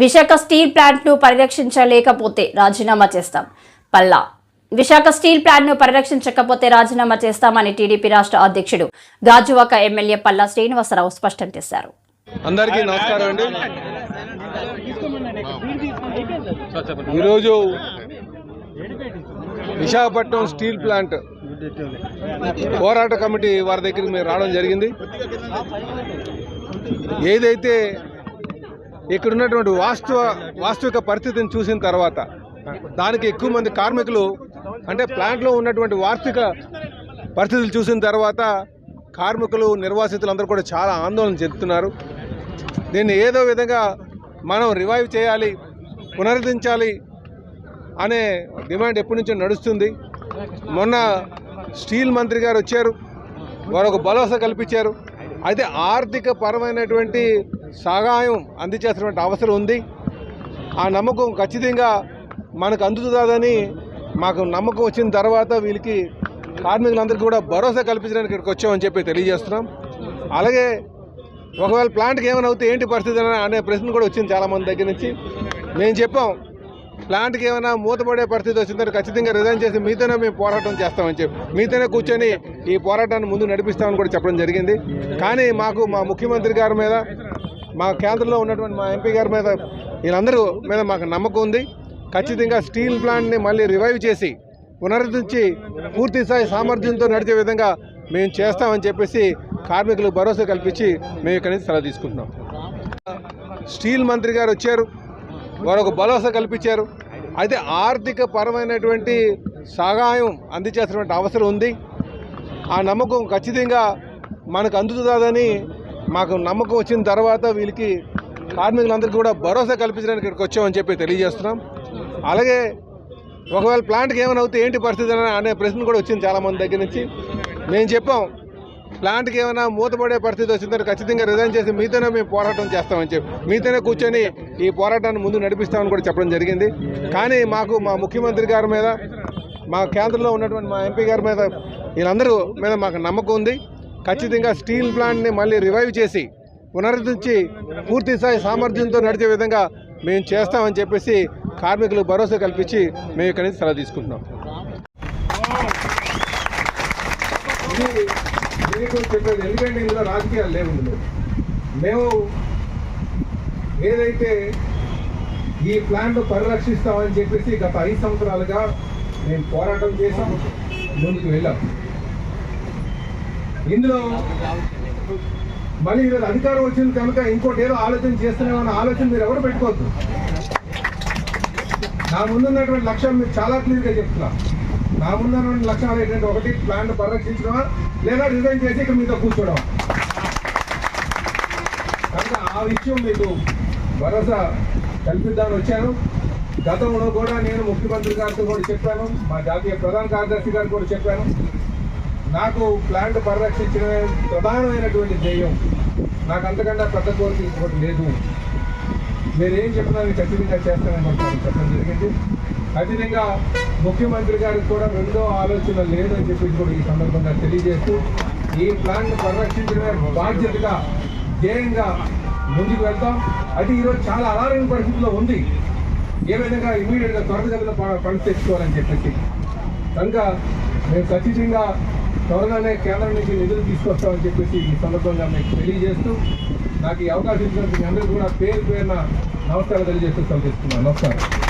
Visakha steel ప్లాంట్ను పరిరక్షించలేకపోతే రాజీనామా చేస్తాం. పల్లా. విశాఖ స్టీల్ ప్లాంట్ను పరిరక్షించకపోతే రాజీనామా చేస్తామని టీడీపీ రాష్ట్ర అధ్యక్షుడు గాజువాక ఎమ్మెల్యే పల్లా శ్రీనివాసరావు స్పష్టం చేశారు. అందరికీ నమస్కారం అండి. ఈరోజు విశాఖపట్నం స్టీల్ ప్లాంట్ పోరాట కమిటీ వారి దగ్గరికి మేము రావడం జరిగింది. ఏదైతే ఇక్కడ ఉన్నటువంటి వాస్తవ వాస్తవిక పరిస్థితిని చూసిన తర్వాత దానికి ఎక్కువ మంది కార్మికులు అంటే ప్లాంట్లో ఉన్నటువంటి వాస్తవిక పరిస్థితులు చూసిన తర్వాత కార్మికులు నిర్వాసితులు అందరూ కూడా చాలా ఆందోళన చెందుతున్నారు. దీన్ని ఏదో విధంగా మనం రివైవ్ చేయాలి పునరుద్ధరించాలి అనే డిమాండ్ ఎప్పటి నుంచో నడుస్తుంది. మొన్న స్టీల్ మంత్రి గారు వచ్చారు వారు ఒక భరోసా కల్పించారు. అయితే ఆర్థిక పరమైనటువంటి సహాయం అందించాల్సినటువంటి అవసరం ఉంది. ఆ నమ్మకం ఖచ్చితంగా మనకు అందుతుందని మాకు నమ్మకం వచ్చిన తర్వాత వీళ్ళకి కార్మికులందరికీ కూడా భరోసా కల్పించడానికి ఇక్కడికి వచ్చామని చెప్పి తెలియజేస్తున్నాం. అలాగే ఒకవేళ ప్లాంట్కి ఏమైనా అవుతే ఏంటి పరిస్థితి అనే ప్రశ్న కూడా వచ్చింది చాలామంది దగ్గర నుంచి. మేము చెప్పాం ప్లాంట్కి ఏమైనా మూతపడే పరిస్థితి వచ్చిందంటే ఖచ్చితంగా రిజైన్ చేసి మీతోనే మేము పోరాటం చేస్తామని చెప్పి మీతోనే కూర్చొని ఈ పోరాటాన్ని ముందు నడిపిస్తామని కూడా చెప్పడం జరిగింది. కానీ మాకు మా ముఖ్యమంత్రి గారి మీద మా కేంద్రంలో ఉన్నటువంటి మా ఎంపీ గారి మీద వీళ్ళందరూ మీద మాకు నమ్మకం ఉంది. ఖచ్చితంగా స్టీల్ ప్లాంట్ని మళ్ళీ రివైవ్ చేసి పునరుద్ధరించి పూర్తి స్థాయి సామర్థ్యంతో నడిచే విధంగా మేము చేస్తామని చెప్పేసి కార్మికులకు భరోసా కల్పించి మేము ఇక్కడి నుంచి సెలవు తీసుకుంటున్నాం. స్టీల్ మంత్రి గారు వచ్చారు. వారు ఒక భరోసా కల్పించారు. అయితే ఆర్థిక పరమైనటువంటి సహాయం అందించాల్సినటువంటి అవసరం ఉంది. ఆ నమ్మకం ఖచ్చితంగా మనకు అందుతుందని మాకు నమ్మకం వచ్చిన తర్వాత వీళ్ళకి కార్మికులందరికీ కూడా భరోసా కల్పించడానికి ఇక్కడికి వచ్చామని చెప్పి తెలియజేస్తున్నాం. అలాగే ఒకవేళ ప్లాంట్కి ఏమైనా అవుతే ఏంటి పరిస్థితి అనే ప్రశ్న కూడా వచ్చింది చాలామంది దగ్గర నుంచి. మేము చెప్పాం ప్లాంట్కి ఏమైనా మూతపడే పరిస్థితి వచ్చిందంటే ఖచ్చితంగా రిజైన్ చేసి మీతోనే మేము పోరాటం చేస్తామని చెప్పి మీతోనే కూర్చొని ఈ పోరాటాన్ని ముందు నడిపిస్తామని కూడా చెప్పడం జరిగింది. కానీ మాకు మా ముఖ్యమంత్రి గారి మీద మా కేంద్రంలో ఉన్నటువంటి మా ఎంపీ గారి మీద వీళ్ళందరూ మీద మాకు నమ్మకం ఉంది. ఖచ్చితంగా స్టీల్ ప్లాంట్ని మళ్ళీ రివైవ్ చేసి పునరుద్ధరించి పూర్తి స్థాయి సామర్థ్యంతో నడిచే విధంగా మేము చేస్తామని చెప్పేసి కార్మికులకు భరోసా కల్పించి మేము ఇక్కడి నుంచి సెలవు తీసుకుంటున్నాం. చెప్పేది ఎందుకంటే ఇందులో రాజకీయాలు లేవు మేము ఏదైతే ఈ ప్లాంట్ పరిరక్షిస్తామని చెప్పేసి గత ఐదు సంవత్సరాలుగా మేము పోరాటం చేసాం ముందుకు వెళ్ళాం. ఇందులో మళ్ళీ ఈరోజు అధికారం వచ్చింది కనుక ఇంకోటి ఏదో ఆలోచన చేస్తున్నామన్న ఆలోచన మీరు ఎవరు పెట్టుకోవద్దు. నా ముందున్నటువంటి లక్ష్యం మీరు చాలా క్లియర్గా చెప్తున్నా నా ముందున్నటువంటి లక్ష్యాలు ఏంటంటే ఒకటి ప్లాంట్ పరిరక్షించడమా లేదా రిజైన్ చేసి ఇక్కడ మీతో కూర్చోవడం కనుక ఆ విషయం మీకు భరోసా కల్పిద్దామని వచ్చాను. గతంలో కూడా నేను ముఖ్యమంత్రి గారితో కూడా చెప్పాను మా జాతీయ ప్రధాన కార్యదర్శి గారు కూడా చెప్పాను. నాకు ప్లాంట్ పరిరక్షించడమే ప్రధానమైనటువంటి ధ్యేయం. నాకు అంతకన్నా పెద్ద కోరిక ఇంకోటి లేదు. మీరేం చెప్పినా నేను ఖచ్చితంగా చేస్తానని చెప్పడం జరిగింది. ఖచ్చితంగా ముఖ్యమంత్రి గారికి కూడా రెండో ఆలోచన లేదని చెప్పి కూడా ఈ సందర్భంగా తెలియజేస్తూ ఈ ప్లాంట్ పరిరక్షించడమే బాధ్యతగా ధ్యేయంగా ముందుకు వెళ్తాం. అది ఈరోజు చాలా అనారోగ్య పరిస్థితిలో ఉంది. ఏ విధంగా ఇమీడియట్గా త్వరగతిన పని తెచ్చుకోవాలని చెప్పేసి. కనుక మేము ఖచ్చితంగా త్వరగానే కేంద్రం నుంచి నిధులు తీసుకొస్తామని చెప్పేసి ఈ సందర్భంగా మీకు తెలియజేస్తూ నాకు ఈ అవకాశం ఇచ్చినందుకు మీ అందరికీ కూడా పేరు పేరున నమస్కారం తెలియజేస్తూ సెలవు తీసుకున్నాను నమస్కారం.